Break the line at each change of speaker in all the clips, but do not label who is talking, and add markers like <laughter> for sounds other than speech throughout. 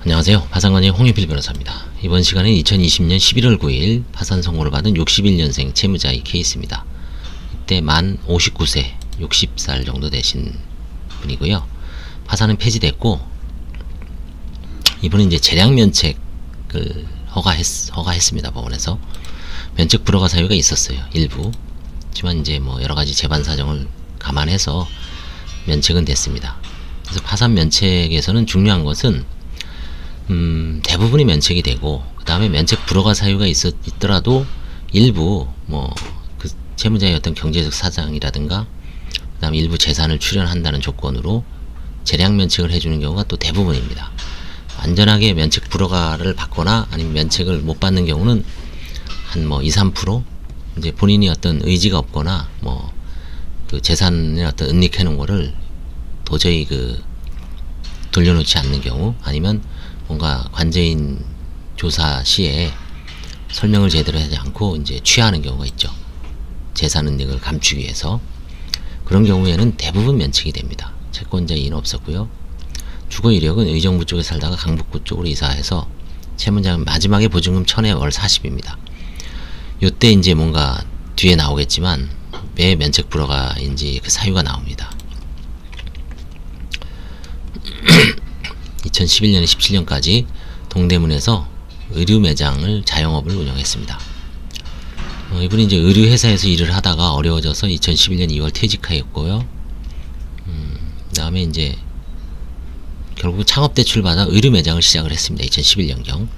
안녕하세요. 파산관의 홍유필 변호사입니다. 이번 시간은 2020년 11월 9일 파산 선고를 받은 61년생 채무자의 케이스입니다. 이때 만 59세, 60살 정도 되신 분이고요. 파산은 폐지됐고 이분은 이제 재량 면책을 허가했, 허가했습니다. 법원에서 면책 불허가 사유가 있었어요. 일부. 하지만 이제 뭐 여러 가지 재반 사정을 감안해서 면책은 됐습니다. 그래서 파산 면책에서는 중요한 것은 음, 대부분이 면책이 되고 그 다음에 면책 불허가 사유가 있었, 있더라도 일부 뭐 그 채무자의 어떤 경제적 사정이라든가 그 다음에 일부 재산을 출연한다는 조건으로 재량 면책을 해주는 경우가 또 대부분입니다. 완전하게 면책 불허가를 받거나 아니면 면책을 못 받는 경우는 한 뭐 2, 3% 이제 본인이 어떤 의지가 없거나 뭐 그 재산의 어떤 은닉해 놓은 거를 도저히 그 돌려놓지 않는 경우 아니면 뭔가 관제인 조사 시에 설명을 제대로 하지 않고 이제 취하는 경우가 있죠. 재산 은닉을 감추기 위해서 그런 경우에는 대부분 면책이 됩니다. 채권자 이의는 없었고요. 주거 이력은 의정부 쪽에 살다가 강북구 쪽으로 이사해서 채무자는 마지막에 보증금 1000에 월 40입니다. 요때 이제 뭔가 뒤에 나오겠지만 왜 면책 불허가인지 그 사유가 나옵니다. 2011년에 17년까지 동대문에서 의류 매장을 자영업을 운영했습니다. 어, 이분이 이제 의류 회사에서 일을 하다가 어려워져서 2011년 2월 퇴직하였고요. 음, 그다음에 이제 결국 창업 대출 받아 의류 매장을 시작을 했습니다. 2011년 경.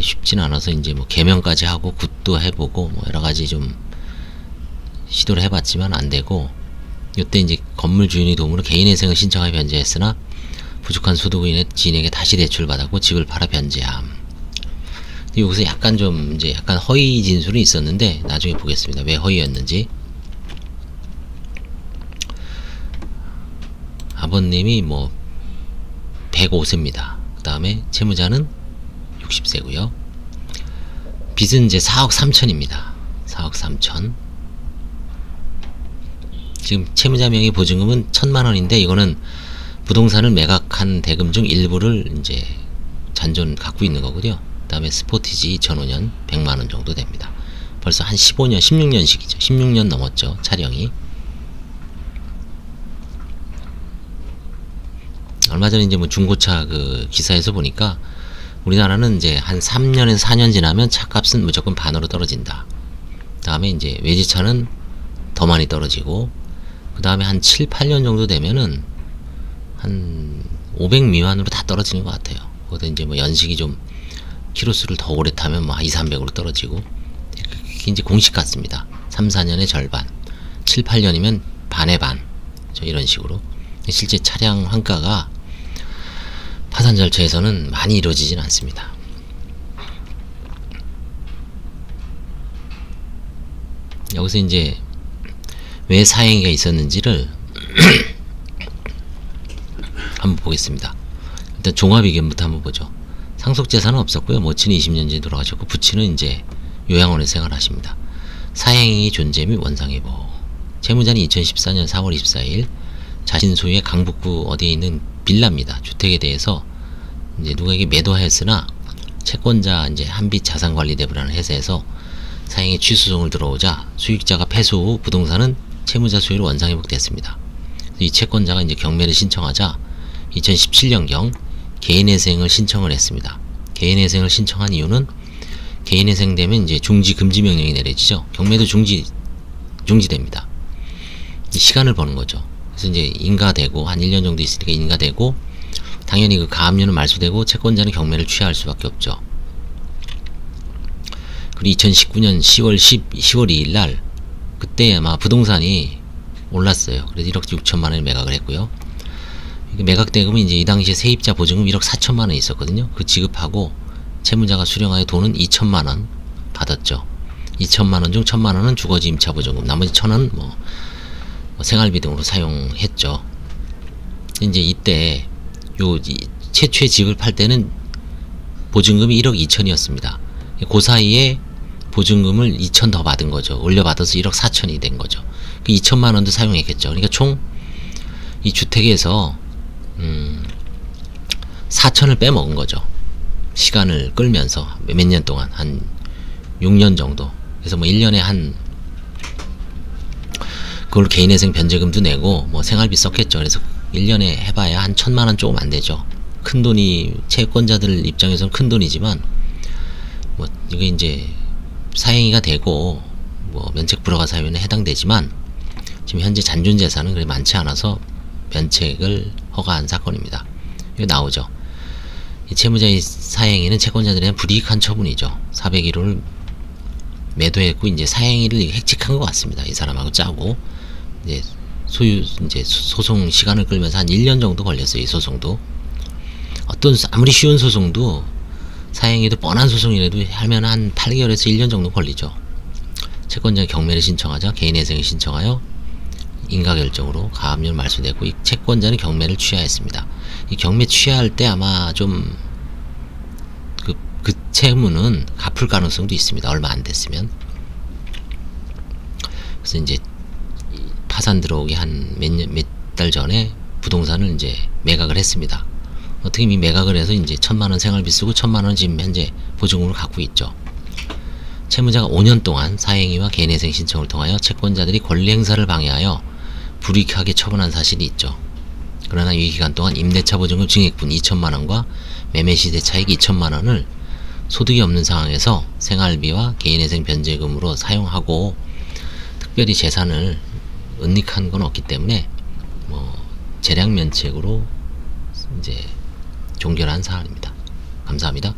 쉽진 않아서 이제 뭐 개명까지 하고 굿도 해보고 뭐 여러 가지 좀 시도를 해봤지만 안 되고 이때 이제 건물 주인의 도움으로 개인회생을 신청하여 변제했으나 부족한 소득으로 인해 지인에게 다시 대출 받았고 집을 팔아 변제함. 여기서 약간 좀 이제 약간 허위 진술이 있었는데 나중에 보겠습니다. 왜 허위였는지. 아버님이 뭐 105세입니다. 그 다음에 채무자는 60세고요. 빚은 이제 4억 3천입니다. 4억 3천. 지금 채무자 명의 보증금은 1천만 원인데 이거는 부동산을 매각한 대금 중 일부를 이제 잔존 갖고 있는 거고요. 그다음에 스포티지 2005년 100만 원 정도 됩니다. 벌써 한 15년, 16년씩이죠. 16년 넘었죠. 차량이. 얼마 전에 이제 뭐 중고차 그 기사에서 보니까 우리나라는 이제 한 3년에서 4년 지나면 차값은 무조건 반으로 떨어진다. 다음에 이제 외제차는 더 많이 떨어지고 그 다음에 한 7, 8년 정도 되면은 한 500 미만으로 다 떨어지는 것 같아요. 그것도 이제 뭐 연식이 좀 키로수를 더 오래 타면 뭐 2, 300으로 떨어지고 그게 이제 공식 같습니다. 3, 4년의 절반, 7, 8년이면 반의 반. 저 이런 식으로. 실제 차량 환가가 파산 절차에서는 많이 이루어지진 않습니다. 여기서 이제 왜 사행위가 있었는지를 <clears throat> 한번 보겠습니다. 일단 종합 의견부터 한번 보죠. 상속 재산은 없었고요. 모친이 20년 전에 돌아가셨고 부친은 이제 요양원에 생활하십니다. 사행위 존재 및 원상회복. 채무자는 2014년 4월 24일 자신 소유의 강북구 어디에 있는 빌라입니다. 주택에 대해서 이제 누구에게 매도하였으나 채권자 이제 한빛 자산관리대부라는 회사에서 사행위 취소송을 들어오자 수익자가 패소 후 부동산은 채무자 소유로 원상회복됐습니다. 이 채권자가 이제 경매를 신청하자 2017년경 개인회생을 신청을 했습니다. 개인회생을 신청한 이유는 개인회생 되면 이제 중지 금지 명령이 내려지죠. 경매도 중지 중지됩니다. 시간을 버는 거죠. 그래서 이제 인가되고 한 1년 정도 있으니까 인가되고 당연히 그 가압류는 말소되고 채권자는 경매를 취하할 수밖에 없죠. 그리고 2019년 10월 10, 10월 2일 날 그때 아마 부동산이 올랐어요. 그래서 1억 6천만 원에 매각을 했고요. 매각 대금은 이제 이 당시에 세입자 보증금 1억 4천만 원 있었거든요. 그 지급하고 채무자가 수령하여 돈은 2천만 원 받았죠. 2천만 원 중 1천만 원은 주거지 임차 보증금, 나머지 천 원은 뭐, 뭐 생활비 등으로 사용했죠. 이제 이때 요 집을 팔 때는 보증금이 1억 2천이었습니다. 그 사이에 보증금을 2천 더 받은 거죠. 올려받아서 1억 4천이 된 거죠. 그 2천만 원도 사용했겠죠. 그러니까 총 이 주택에서 음, 4천을 빼먹은 거죠. 시간을 끌면서 몇 년 동안 한 6년 정도. 그래서 뭐 1년에 한 그걸 개인회생 변제금도 내고 뭐 생활비 썼겠죠. 그래서 1년에 해봐야 한 천만 원 조금 안 되죠. 큰 돈이 채권자들 입장에서는 큰 돈이지만 뭐 이게 이제 사행위가 되고 뭐 면책 불허가 사유에는 해당되지만 지금 현재 잔존 재산은 그리 많지 않아서 면책을 허가한 사건입니다. 이거 나오죠. 이 채무자의 사행위는 채권자들에 대한 불이익한 처분이죠. 401호를 매도했고 이제 사행위를 획직한 것 같습니다. 이 사람하고 짜고 이제 소유 이제 소송 시간을 끌면서 한 1년 정도 걸렸어요. 이 소송도 어떤 아무리 쉬운 소송도 사행위도 뻔한 소송이라도 하면 한 8개월에서 1년 정도 걸리죠. 채권자 경매를 신청하자 개인회생을 신청하여 인가결정으로 가압류 말소됐고 이 채권자는 경매를 취하했습니다. 이 경매 취하할 때 아마 좀 그, 그 채무는 갚을 가능성도 있습니다. 얼마 안 됐으면. 그래서 이제 이 파산 들어오기 한 몇 년, 몇 달 전에 부동산을 이제 매각을 했습니다. 어떻게 이 매각을 해서 이제 천만 원 생활비 쓰고 천만 원 지금 현재 보증금을 갖고 있죠. 채무자가 5년 동안 사행위와 개인회생 신청을 통하여 채권자들이 권리 행사를 방해하여 불이익하게 처분한 사실이 있죠. 그러나 이 기간 동안 임대차 보증금 증액분 2천만 원과 매매 시세 차익 2천만 원을 소득이 없는 상황에서 생활비와 개인회생 변제금으로 사용하고 특별히 재산을 은닉한 건 없기 때문에 뭐 재량 면책으로 이제 종결한 사안입니다. 감사합니다.